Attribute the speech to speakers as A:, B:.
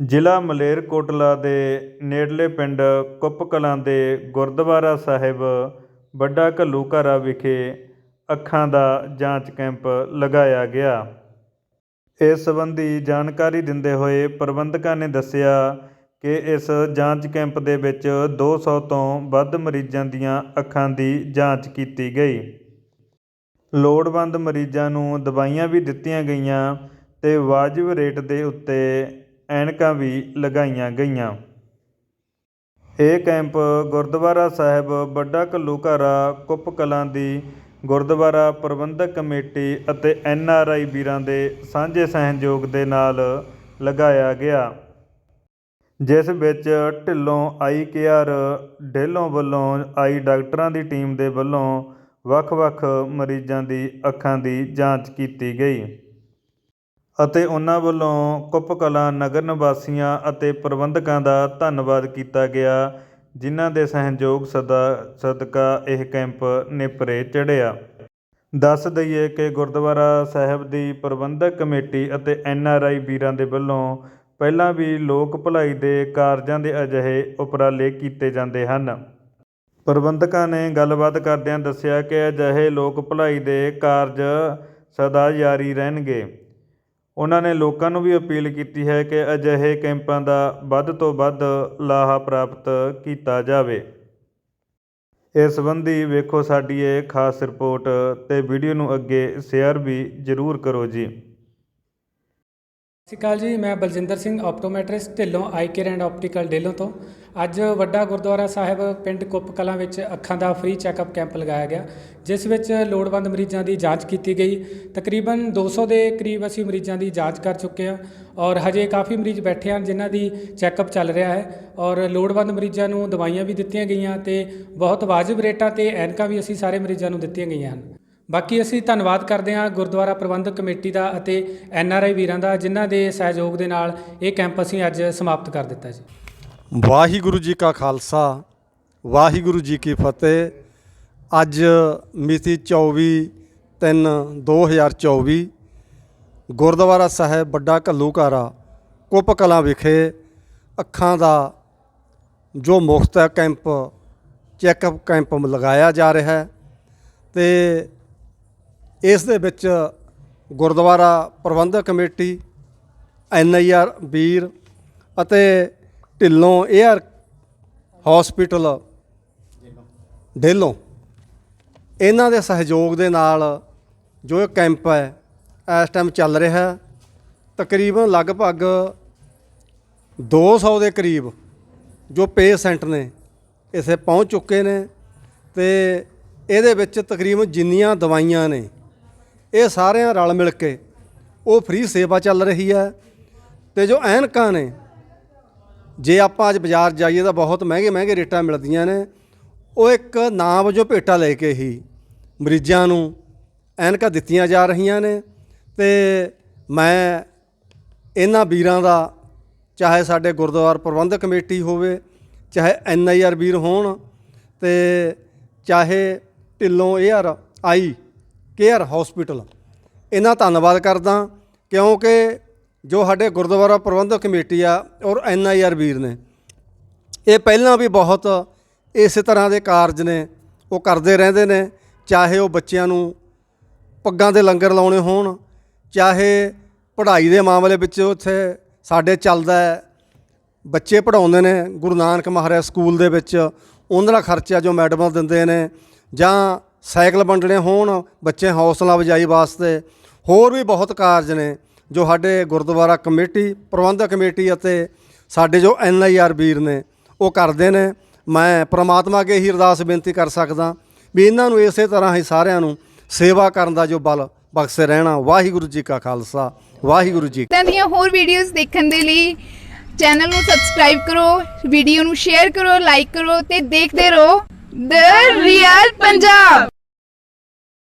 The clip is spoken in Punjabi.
A: ਜ਼ਿਲ੍ਹਾ ਮਲੇਰਕੋਟਲਾ ਦੇ ਨੇੜਲੇ ਪਿੰਡ ਕੁੱਪ ਕਲਾਂ ਦੇ ਗੁਰਦੁਆਰਾ ਸਾਹਿਬ, ਵੱਡਾ ਘੱਲੂਘਾਰਾ ਵਿਖੇ ਅੱਖਾਂ ਦਾ ਜਾਂਚ ਕੈਂਪ ਲਗਾਇਆ ਗਿਆ। ਇਸ ਸੰਬੰਧੀ ਜਾਣਕਾਰੀ ਦਿੰਦੇ ਹੋਏ ਪ੍ਰਬੰਧਕਾਂ ਨੇ ਦੱਸਿਆ ਕਿ ਇਸ ਜਾਂਚ ਕੈਂਪ ਦੇ ਵਿੱਚ 200 ਤੋਂ ਵੱਧ ਮਰੀਜ਼ਾਂ ਦੀਆਂ ਅੱਖਾਂ ਦੀ ਜਾਂਚ ਕੀਤੀ ਗਈ। ਲੋੜਵੰਦ ਮਰੀਜ਼ਾਂ ਨੂੰ ਦਵਾਈਆਂ ਵੀ ਦਿੱਤੀਆਂ ਗਈਆਂ ਤੇ ਵਾਜਬ ਰੇਟ ਦੇ ਉੱਤੇ ਐਨਕਾਂ ਵੀ ਲਗਾਈਆਂ ਗਈਆਂ। ਇਹ ਕੈਂਪ ਗੁਰਦੁਆਰਾ ਸਾਹਿਬ ਵੱਡਾ ਘੱਲੂਘਾਰਾ, ਕੁੱਪ ਕਲਾਂ ਦੀ ਗੁਰਦੁਆਰਾ ਪ੍ਰਬੰਧਕ ਕਮੇਟੀ ਅਤੇ ਐਨ ਆਰ ਆਈ ਵੀਰਾਂ ਦੇ ਸਾਂਝੇ ਸਹਿਯੋਗ ਦੇ ਨਾਲ ਲਗਾਇਆ ਗਿਆ। ਜਿਸ ਵਿੱਚ ਢਿੱਲੋਂ ਆਈ ਕੇਅਰ ਢੇਲੋਂ ਵੱਲੋਂ ਆਈ ਡਾਕਟਰਾਂ ਦੀ ਟੀਮ ਦੇ ਵੱਲੋਂ ਵੱਖ-ਵੱਖ ਮਰੀਜ਼ਾਂ ਦੀ ਅੱਖਾਂ ਦੀ ਜਾਂਚ ਕੀਤੀ ਗਈ। ਅਤੇ ਉਹਨਾਂ ਵੱਲੋਂ ਕੁੱਪਕਲਾਂ ਨਗਰ ਨਿਵਾਸੀਆਂ ਅਤੇ ਪ੍ਰਬੰਧਕਾਂ ਦਾ ਧੰਨਵਾਦ ਕੀਤਾ ਗਿਆ, ਜਿਨ੍ਹਾਂ ਦੇ ਸਹਿਯੋਗ ਸਦਾ ਸਦਕਾ ਇਹ ਕੈਂਪ ਨੇਪਰੇ ਚੜ੍ਹਿਆ। ਦੱਸ ਦਈਏ ਕਿ ਗੁਰਦੁਆਰਾ ਸਾਹਿਬ ਦੀ ਪ੍ਰਬੰਧਕ ਕਮੇਟੀ ਅਤੇ ਐਨ ਆਰ ਆਈ ਵੀਰਾਂ ਦੇ ਵੱਲੋਂ ਪਹਿਲਾਂ ਵੀ ਲੋਕ ਭਲਾਈ ਦੇ ਕਾਰਜਾਂ ਦੇ ਅਜਿਹੇ ਉਪਰਾਲੇ ਕੀਤੇ ਜਾਂਦੇ ਹਨ। ਪ੍ਰਬੰਧਕਾਂ ਨੇ ਗੱਲਬਾਤ ਕਰਦਿਆਂ ਦੱਸਿਆ ਕਿ ਅਜਿਹੇ ਲੋਕ ਭਲਾਈ ਦੇ ਕਾਰਜ ਸਦਾ ਜਾਰੀ ਰਹਿਣਗੇ। ਉਹਨਾਂ ਨੇ ਲੋਕਾਂ ਨੂੰ ਵੀ ਅਪੀਲ ਕੀਤੀ ਹੈ ਕਿ ਅਜਿਹੇ ਕੈਂਪਾਂ ਦਾ ਵੱਧ ਤੋਂ ਵੱਧ ਲਾਹਾ ਪ੍ਰਾਪਤ ਕੀਤਾ ਜਾਵੇ। ਇਸ ਸੰਬੰਧੀ ਵੇਖੋ ਸਾਡੀ ਇਹ ਖਾਸ ਰਿਪੋਰਟ ਤੇ ਵੀਡੀਓ ਨੂੰ ਅੱਗੇ ਸ਼ੇਅਰ ਵੀ ਜ਼ਰੂਰ ਕਰੋ ਜੀ।
B: ਸਤਿ ਸ਼੍ਰੀ ਅਕਾਲ ਜੀ, ਮੈਂ Baljinder Singh optometrist Dhillon eye care and optical Dhillon ਤੋਂ। ਅੱਜ ਵੱਡਾ ਗੁਰਦੁਆਰਾ ਸਾਹਿਬ, ਪਿੰਡ ਕੁੱਪ ਕਲਾਂ ਵਿੱਚ ਅੱਖਾਂ ਦਾ ਫ੍ਰੀ ਚੈੱਕਅਪ ਕੈਂਪ ਲਗਾਇਆ ਗਿਆ, ਜਿਸ ਵਿੱਚ ਲੋੜਵੰਦ ਮਰੀਜ਼ਾਂ ਦੀ ਜਾਂਚ ਕੀਤੀ ਗਈ। ਤਕਰੀਬਨ 200 ਦੇ ਕਰੀਬ ਅਸੀਂ ਮਰੀਜ਼ਾਂ ਦੀ ਜਾਂਚ ਕਰ ਚੁੱਕੇ ਹਾਂ ਔਰ ਹਜੇ ਕਾਫੀ ਮਰੀਜ਼ ਬੈਠੇ ਹਨ ਜਿਨ੍ਹਾਂ ਦੀ ਚੈੱਕਅਪ ਚੱਲ ਰਿਹਾ ਹੈ ਔਰ ਲੋੜਵੰਦ ਮਰੀਜ਼ਾਂ ਨੂੰ ਦਵਾਈਆਂ ਵੀ ਦਿੱਤੀਆਂ ਗਈਆਂ ਤੇ ਬਹੁਤ ਵਾਜਬ ਰੇਟਾਂ ਤੇ ਐਨਕਾਂ ਵੀ ਅਸੀਂ ਸਾਰੇ ਮਰੀਜ਼ਾਂ ਨੂੰ ਦਿੱਤੀਆਂ ਗਈਆਂ ਹਨ। ਬਾਕੀ ਅਸੀਂ ਧੰਨਵਾਦ ਕਰਦੇ ਹਾਂ ਗੁਰਦੁਆਰਾ ਪ੍ਰਬੰਧਕ ਕਮੇਟੀ ਦਾ ਅਤੇ ਐਨ ਆਰ ਆਈ ਵੀਰਾਂ ਦਾ, ਜਿਨ੍ਹਾਂ ਦੇ ਸਹਿਯੋਗ ਦੇ ਨਾਲ ਇਹ ਕੈਂਪ ਅਸੀਂ ਅੱਜ ਸਮਾਪਤ ਕਰ ਦਿੱਤਾ ਜੀ।
C: ਵਾਹਿਗੁਰੂ ਜੀ ਕਾ ਖਾਲਸਾ, ਵਾਹਿਗੁਰੂ ਜੀ ਕੀ ਫਤਿਹ। ਅੱਜ ਮਿਤੀ 24 3 2024 ਗੁਰਦੁਆਰਾ ਸਾਹਿਬ ਵੱਡਾ ਘੱਲੂਘਾਰਾ ਕੁੱਪ ਕਲਾਂ ਵਿਖੇ ਅੱਖਾਂ ਦਾ ਜੋ ਮੁਫਤ ਹੈ ਕੈਂਪ, ਚੈੱਕਅਪ ਕੈਂਪ ਲਗਾਇਆ ਜਾ ਰਿਹਾ ਹੈ ਤੇ ਇਸ ਦੇ ਵਿੱਚ ਗੁਰਦੁਆਰਾ ਪ੍ਰਬੰਧਕ ਕਮੇਟੀ, ਐਨ ਆਈ ਆਰ ਵੀਰ ਅਤੇ ਢਿੱਲੋਂ ਏਅਰ ਹਸਪੀਟਲ ਢਿੱਲੋਂ। ਇਹਨਾਂ ਦੇ ਸਹਿਯੋਗ ਦੇ ਨਾਲ ਜੋ ਇਹ ਕੈਂਪ ਹੈ, ਇਸ ਟਾਈਮ ਚੱਲ ਰਿਹਾ ਹੈ। ਤਕਰੀਬਨ ਲਗਭਗ 200 ਦੇ ਕਰੀਬ ਜੋ ਪੇਸ਼ੈਂਟ ਨੇ, ਇਥੇ ਪਹੁੰਚ ਚੁੱਕੇ ਨੇ ਤੇ ਇਹਦੇ ਵਿੱਚ ਤਕਰੀਬਨ ਜਿੰਨੀਆਂ ਦਵਾਈਆਂ ਨੇ ਇਹ ਸਾਰਿਆਂ ਰਲ ਮਿਲ ਕੇ ਉਹ ਫ੍ਰੀ ਸੇਵਾ ਚੱਲ ਰਹੀ ਹੈ ਤੇ ਜੋ ਐਨਕਾਂ ਨੇ, ਜੇ ਆਪਾਂ ਅੱਜ ਬਾਜ਼ਾਰ ਜਾਈਏ ਤਾਂ ਬਹੁਤ ਮਹਿੰਗੇ ਮਹਿੰਗੇ ਰੇਟਾਂ ਮਿਲਦੀਆਂ ਨੇ। ਉਹ ਇੱਕ ਨਾਮ ਵਜੋਂ ਭੇਟਾ ਲੈ ਕੇ ਹੀ ਮਰੀਜ਼ਾਂ ਨੂੰ ਐਨਕਾਂ ਦਿੱਤੀਆਂ ਜਾ ਰਹੀਆਂ ਨੇ ਤੇ ਮੈਂ ਇਹਨਾਂ ਵੀਰਾਂ ਦਾ, ਚਾਹੇ ਸਾਡੇ ਗੁਰਦੁਆਰਾ ਪ੍ਰਬੰਧਕ ਕਮੇਟੀ ਹੋਵੇ, ਚਾਹੇ ਐਨ ਆਈ ਆਰ ਵੀਰ ਹੋਣ ਤੇ ਚਾਹੇ ਢਿੱਲੋਂ ਏਅਰ ਆਈ ਕੇਅਰ ਹਸਪੀਟਲ। ਇਹਨਾਂ ਧੰਨਵਾਦ ਕਰਦਾ ਕਿਉਂਕਿ ਜੋ ਸਾਡੇ ਗੁਰਦੁਆਰਾ ਪ੍ਰਬੰਧਕ ਕਮੇਟੀ ਆ ਔਰ ਐਨ ਆਈ ਆਰ ਵੀਰ ਨੇ, ਇਹ ਪਹਿਲਾਂ ਵੀ ਬਹੁਤ ਇਸੇ ਤਰ੍ਹਾਂ ਦੇ ਕਾਰਜ ਨੇ, ਉਹ ਕਰਦੇ ਰਹਿੰਦੇ ਨੇ, ਚਾਹੇ ਉਹ ਬੱਚਿਆਂ ਨੂੰ ਪੱਗਾਂ ਦੇ ਲੰਗਰ ਲਾਉਣੇ ਹੋਣ, ਚਾਹੇ ਪੜ੍ਹਾਈ ਦੇ ਮਾਮਲੇ ਵਿੱਚ ਉੱਥੇ ਸਾਡੇ ਚੱਲਦਾ ਹੈ, ਬੱਚੇ ਪੜਾਉਂਦੇ ਨੇ ਗੁਰੂ ਨਾਨਕ ਮਹਾਰਾਜ ਸਕੂਲ ਦੇ ਵਿੱਚ, ਉਹਨਾਂ ਦਾ ਖਰਚਾ ਜੋ ਮੈਡਮਾਂ ਦਿੰਦੇ ਨੇ, ਜਾਂ ਸਾਈਕਲ ਵੰਡਣੇ ਹੋਣ, ਬੱਚੇ ਹੌਸਲਾ ਅਫਜ਼ਾਈ ਵਾਸਤੇ, ਹੋਰ ਵੀ ਬਹੁਤ ਕਾਰਜ ਨੇ ਜੋ ਸਾਡੇ ਗੁਰਦੁਆਰਾ ਕਮੇਟੀ, ਪ੍ਰਬੰਧਕ ਕਮੇਟੀ ਅਤੇ ਸਾਡੇ ਜੋ ਐਨ ਆਈ ਆਰ ਵੀਰ ਨੇ, ਉਹ ਕਰਦੇ ਨੇ। ਮੈਂ ਪ੍ਰਮਾਤਮਾ ਅੱਗੇ ਹੀ ਅਰਦਾਸ ਬੇਨਤੀ ਕਰ ਸਕਦਾ ਵੀ ਇਹਨਾਂ ਨੂੰ ਇਸੇ ਤਰ੍ਹਾਂ ਹੀ ਸਾਰਿਆਂ ਨੂੰ ਸੇਵਾ ਕਰਨ ਦਾ ਜੋ ਬਲ ਬਖਸ਼ੇ ਰਹਿਣਾ। ਵਾਹਿਗੁਰੂ ਜੀ ਕਾ ਖਾਲਸਾ, ਵਾਹਿਗੁਰੂ ਜੀ
D: ਇਦਾਂ ਦੀਆਂ ਹੋਰ ਵੀਡੀਓਜ਼ ਦੇਖਣ ਦੇ ਲਈ ਚੈਨਲ ਨੂੰ ਸਬਸਕ੍ਰਾਈਬ ਕਰੋ ਵੀਡੀਓ ਨੂੰ ਸ਼ੇਅਰ ਕਰੋ ਲਾਈਕ ਕਰੋ ਤੇ ਦੇਖਦੇ ਰਹੋ। ਦ ਰੀਅਲ ਪੰਜਾਬ